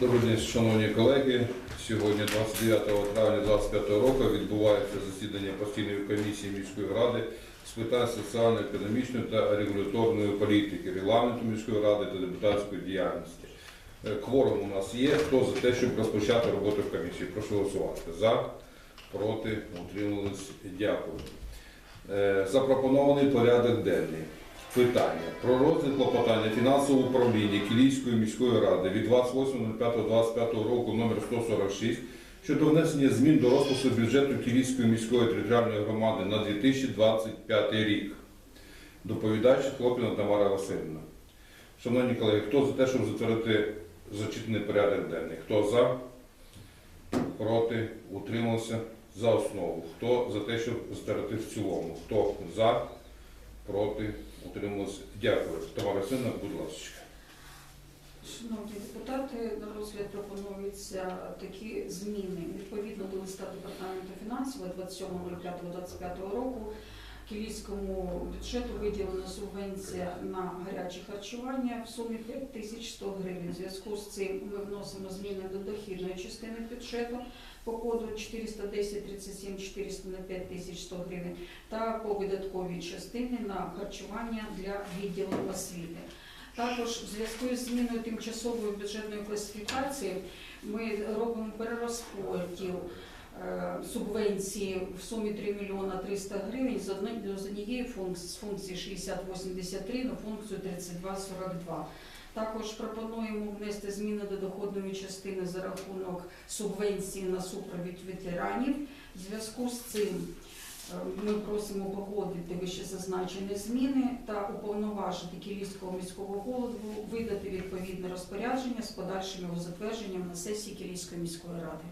Добрий день, шановні колеги. Сьогодні, 29 травня 2025 року, відбувається засідання постійної комісії міської ради з питань соціально-економічної та регуляторної політики, регламенту міської ради та депутатської діяльності. Е, Кворум у нас є. Хто за те, щоб розпочати роботу в комісії? Прошу голосувати. За, проти, утримались. Дякую. Е, Запропонований порядок денний. Питання про розгляд клопотання фінансового управління Кілійської міської ради від 28.05.25 року номер 146 щодо внесення змін до розпису бюджету Кілійської міської територіальної громади на 2025 рік. Доповідач Хлопіна Тамара Васильівна. Шановні колеги, хто за те, щоб затвердити зачитаний порядок денний? Хто за? Проти? Утримався? За основу. Хто за те, щоб затвердити в цілому? Хто за? Проти? Утрималися. Дякую. Васильівна, будь ласка. Шановні депутати, на розгляд пропонуються такі зміни. Відповідно до листа Департаменту фінансів від 27.05.25 року Кілійському бюджету виділена субвенція на гаряче харчування в сумі 5100 гривень. В зв'язку з цим ми вносимо зміни до дохідної частини бюджету по коду 410 37 400 на 5100 гривень та по видатковій частині на харчування для відділу освіти. Також в зв'язку з зміною тимчасової бюджетної класифікації ми робимо перерозподіл субвенції в сумі 3 мільйона 300 гривень з однієї функції, з функції 6083 на функцію 3242. Також пропонуємо внести зміни до доходної частини за рахунок субвенції на супровід ветеранів. В зв'язку з цим Е, Ми просимо погодити вище зазначені зміни та уповноважити Кілійського міського голову видати відповідне розпорядження з подальшим його затвердженням на сесії Кілійської міської ради.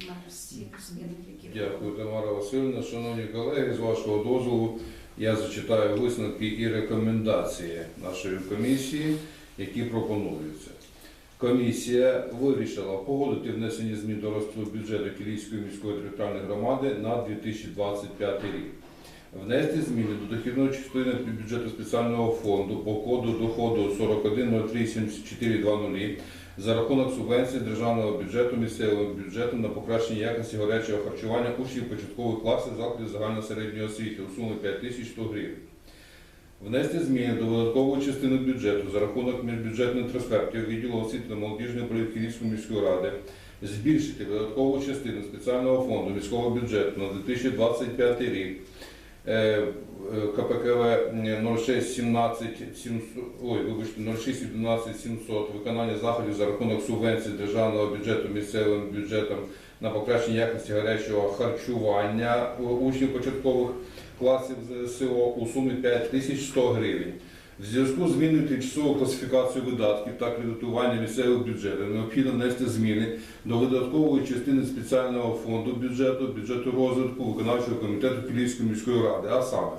На всі зміни, які Дякую, Тамара Васильівна. Шановні колеги, з вашого дозволу я зачитаю висновки і рекомендації нашої комісії, які пропонуються. Комісія вирішила погодити внесення змін до розпису бюджету Кілійської міської територіальної громади на 2025 рік. Внести зміни до дохідної частини бюджету спеціального фонду по коду доходу 41037420 за рахунок субвенції державного бюджету місцевим бюджетом на покращення якості гарячого харчування учнів початкових класів закладів загальної середньої освіти у сумі 5100 гривень. Внести зміни до видаткової частини бюджету за рахунок міжбюджетних трансфертів відділу освіти та молодіжної Київської міської ради, збільшити видаткову частину спеціального фонду міського бюджету на 2025 рік. КПКВ 0617 700, ой, вибачте, 0611 700 виконання заходів за рахунок субвенції державного бюджету місцевим бюджетом на покращення якості гарячого харчування учнів початкових класів ЗСО у сумі 5100 гривень. В зв'язку з зміною тимчасової класифікації видатків та кредитування місцевих бюджетів необхідно внести зміни до видаткової частини спеціального фонду бюджету, бюджету розвитку виконавчого комітету Київської міської ради, а саме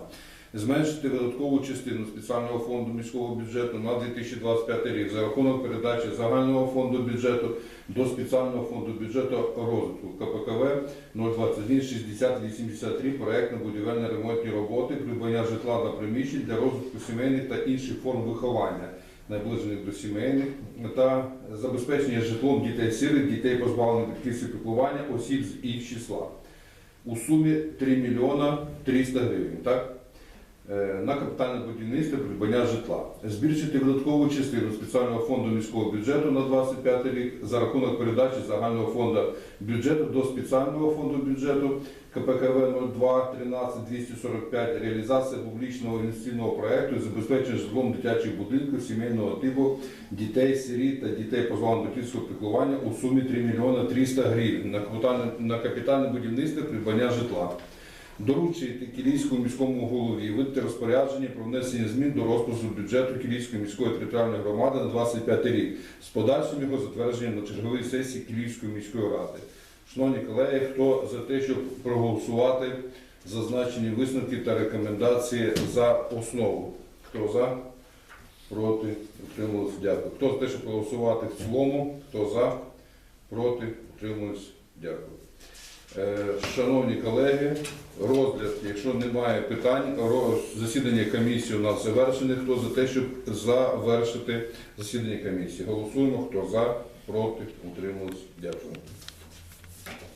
зменшити видаткову частину спеціального фонду міського бюджету на 2025 рік за рахунок передачі загального фонду бюджету до спеціального фонду бюджету розвитку КПКВ 021 60 83 проєктно-будівельні ремонтні роботи, придбання житла та приміщень для розвитку сімейних та інших форм виховання, наближених до сімейних, та забезпечення житлом дітей-сирих, дітей позбавлених батьківського піклування, осіб з їх числа. У сумі 3 мільйона 300 гривень. Так? Е, на капітальне будівництво придбання житла, збільшити видаткову частину спеціального фонду міського бюджету на 25 рік за рахунок передачі загального фонду бюджету до спеціального фонду бюджету КПКВ 02 13 245 реалізація публічного інвестиційного проекту і забезпечення житлом дитячих будинків сімейного типу дітей, сиріт та дітей позбавлених батьківського піклування у сумі 3 мільйона 300 гривень. На капітальне будівництво придбання житла. Доручити Кілійському міському голові видати розпорядження про внесення змін до розпису бюджету Кілійської міської територіальної громади на 25 рік з подальшим його затвердженням на черговій сесії Кілійської міської ради. Шановні колеги, хто за те, щоб проголосувати зазначені висновки та рекомендації за основу? Хто за? Проти? Утрималися? Дякую. Хто за те, щоб проголосувати в цілому? Хто за? Проти? Утрималися? Дякую. Е, Шановні колеги, розгляд, якщо немає питань, засідання комісії у нас завершене. Хто за те, щоб завершити засідання комісії? Голосуємо. Хто за, Проти? Утримались? Дякую.